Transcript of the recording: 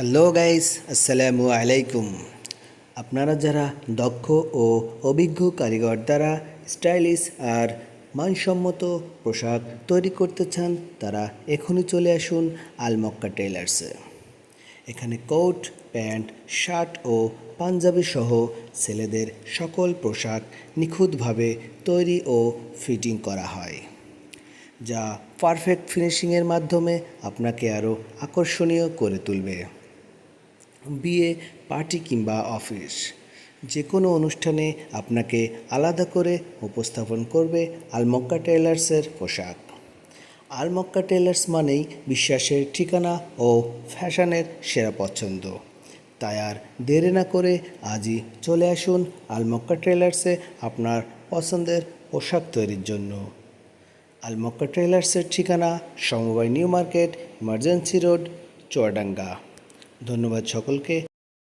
Hello guys আসসালামু আলাইকুম আপনারা যারা দক্ষ ও অভিজ্ঞ কারিগর দ্বারা স্টাইলিশ আর মানসম্মত পোশাক তৈরি করতে চান তারা এখনই চলে আসুন আলমক্কা টেলার্সে এখানে কোট প্যান্ট শার্ট ও পাঞ্জাবি সহ ছেলেদের সকল পোশাক নিখুঁতভাবে তৈরি ও ফিটিং করা হয়, যা পারফেক্ট ফিনিশিংয়ের মাধ্যমে আপনাকে আরও আকর্ষণীয় করে তুলবে। বিয়ে, পার্টি কিংবা অফিস। যে কোনো অনুষ্ঠানে আপনাকে আলাদা করে উপস্থাপন করবে আলমক্কা টেলার্সের পোশাক। আলমক্কা টেলার্স মানেই বিশ্বাসের ঠিকানা ও ফ্যাশনের সেরা পছন্দ। তাই আর দেরি না করে আজই চলে আসুন আলমক্কা টেলার্সে আপনার পছন্দের পোশাক তৈরির জন্য। আলমক্কা ট্রেলার্সের ঠিকানা সমবায় new market, emergency road, Chuadanga. ধন্যবাদ সকলকে